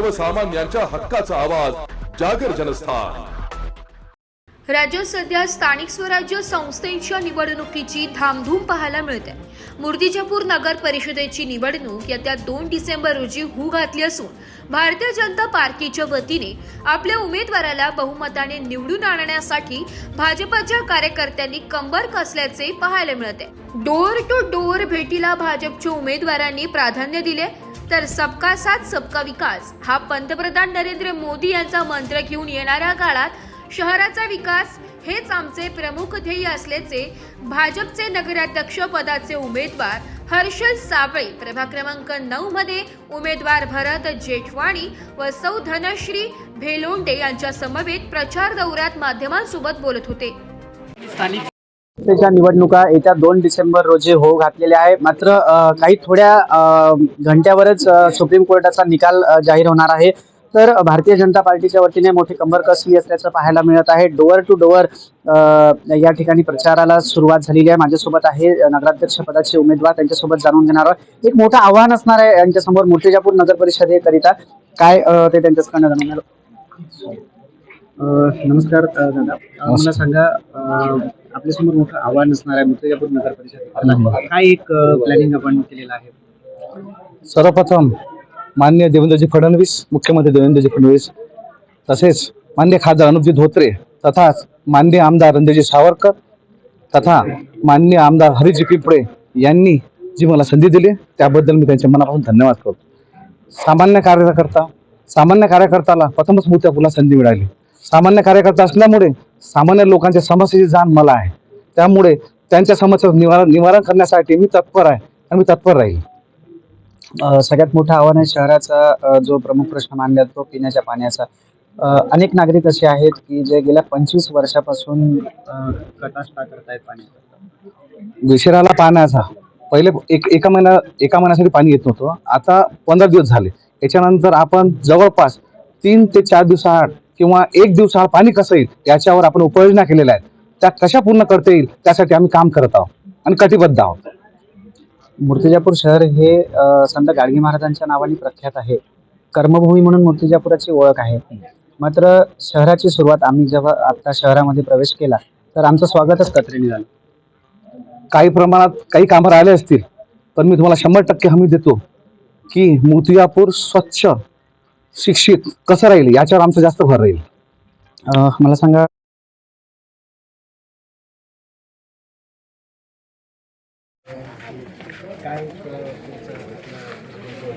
सर्वसामान्यांच्या हक्काचा आवाज जागर जनस्थान. राज्यात सध्या स्थानिक स्वराज्य संस्थेच्या निवडणुकीची धामधूम पाहायला मिळते. मूर्तिजापूर नगर परिषदेची निवडणूक येत्या दोन डिसेंबर रोजी हू घातली असून भारतीय जनता पार्टीच्या वतीने आपल्या उमेदवाराला बहुमताने निवडून आणण्यासाठी भाजपच्या कार्यकर्त्यांनी कंबर कसल्याचे पाहायला मिळते. डोअर टू डोअर भेटीला भाजपच्या उमेदवारांनी प्राधान्य दिले तर सबका साथ सबका विकास. हा पंतप्रधान नरेंद्र मोदी यांचा मंत्र घेऊन येणाऱ्या काळात शहराचा विकास हेच आमचे प्रमुख ध्येय असल्याचे भाजपचे नगराध्यक्ष पदाचे उमेदवार हर्षल साबळे प्रभाग क्रमांक नऊ मध्ये उमेदवार भरत जेठवाणी व सौ धनश्री भेलोंडे यांच्या समवेत प्रचार दौऱ्यात माध्यमांसोबत बोलत होते. निवडणुका येत्या दोन डिसेंबर रोजी हो घातलेल्या आहे मात्र काही थोड्या घंट्यावरच सुप्रीम कोर्टाचा निकाल जाहीर होणार आहे. तर भारतीय जनता पार्टीच्या वतीने मोठी कंबर कसली असल्याचं पाहायला मिळत आहे. डोअर टू डोअर या ठिकाणी प्रचाराला सुरुवात झालेली आहे. माझ्यासोबत आहे नगराध्यक्ष पदाचे उमेदवार. त्यांच्यासोबत जाणून घेणार आहोत. एक मोठं आव्हान असणार आहे यांच्यासमोर मूर्तिजापूर नगर परिषदेकरिता काय ते त्यांच्याकडनं जाणून नमस्कार दादा. मला सांगा आपल्यासमोर मोठं आव्हान असणार आहे मुर्तिजापूर नगर परिषद. काय एक प्लॅनिंग आपण केलेलं आहे? सर्वप्रथम मान्य देवेंद्रजी फडणवीस मुख्यमंत्री देवेंद्रजी फडणवीस तसेच मान्य खासदार अनुपजी धोत्रे तथा मान्य आमदार रणदेजी सावरकर तथा मान्य आमदार हरिजी पिंपळे यांनी जी मला संधी दिली त्याबद्दल मी त्यांच्या मनापासून धन्यवाद करतो. सामान्य कार्यकर्ता सामान्य कार्यकर्त्याला प्रथमच मोठ्या संधी मिळाली. सामान्य कार्यकर्ता असल्यामुळे सामान्य लोकांच्या समस्येची जाण मला आहे. त्यामुळे त्यांच्या समस्या निवारण निवारण करण्यासाठी मी तत्पर आहे आणि मी तत्पर राहील. सगळ्यात मोठं आव्हान आहे शहराचा जो प्रमुख प्रश्न मानला तो पिण्याच्या पाण्याचा. अनेक नागरिक असे आहेत की जे गेल्या पंचवीस वर्षापासून कटाष्टा करतायत पाण्याचा विशिराला पाण्याचा पहिले एक एका महिन्या एका महिन्यासाठी पाणी येत नव्हतं. आता पंधरा दिवस झाले. याच्यानंतर आपण जवळपास तीन ते चार दिवसाआड किंवा एक दिवसाआड पाणी कसं येईल याच्यावर आपण उपाययोजना केलेल्या आहेत. त्या कशा पूर्ण करता येईल त्यासाठी आम्ही काम करत आहोत आणि कटिबद्ध आहोत. मूर्तिजापूर शहर हे अ, संत गाडगे महाराजांच्या नावाने प्रख्यात आहे. कर्मभूमी म्हणून मूर्तिजापुराची ओळख आहे. मात्र शहराची सुरुवात आम्ही जेव्हा आता शहरामध्ये प्रवेश केला तर आमचं स्वागतच कत्रेने झालं. काही प्रमाणात काही कामं राहिले असतील पण मी तुम्हाला शंभर टक्के हमी देतो की मोतियापूर स्वच्छ शिक्षित कसं राहील? याच्यावर आमचं जास्त भर राहील. मला सांगा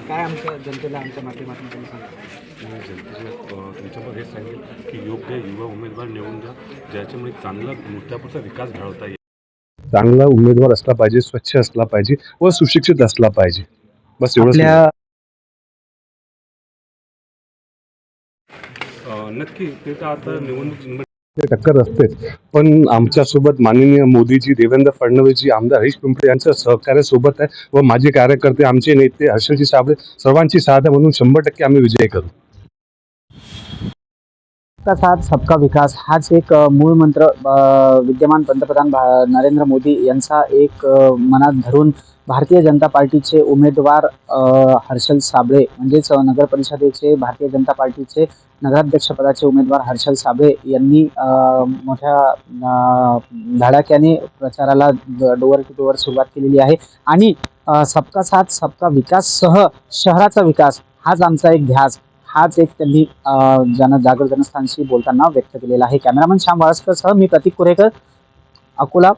काय आमच्या जनतेला आमच्या माध्यमातून तुम्ही सांगा? जनतेच्या तुमच्यावर हे सांगेल की योग्य युवा उमेदवार निवडून द्या ज्याच्यामुळे चांगला मुद्द्यापूरचा विकास घडवता येईल. चांगला उमेदवार असला पाहिजे स्वच्छ असला पाहिजे व सुशिक्षित असला पाहिजे. बस एवढंच नक्की ते तर आता निवडणूक टक्कर असतेच. पण आमच्यासोबत माननीय मोदीजी देवेंद्र फडणवीसजी आमदार हरीश पिंपळे यांचं सहकार्य सोबत आहे व माझे कार्यकर्ते आमचे नेते हर्षजी साबळे सर्वांची साथ म्हणून शंभर टक्के आम्ही विजय करू. सबका साथ सबका विकास. हाच एक मूळ मंत्र विद्यमान पंतप्रधान नरेंद्र मोदी यांचा एक मनात धरून भारतीय जनता पार्टीचे उमेदवार हर्षल साबळे म्हणजेच नगर परिषदेचे भारतीय जनता पार्टीचे नगराध्यक्षपदाचे उमेदवार हर्षल साबळे यांनी मोठ्या धडाक्याने प्रचाराला डोअर टू डोअर सुरुवात केलेली आहे. आणि सबका साथ सबका विकाससह शहराचा विकास हाच आमचा एक ध्यास. हाच एक त्यांनी जन जागर जनस्थानशी बोलताना व्यक्त केलेला आहे. कॅमेरामन श्याम वाळसकर सह मी प्रतीक कुरेकर. अकोला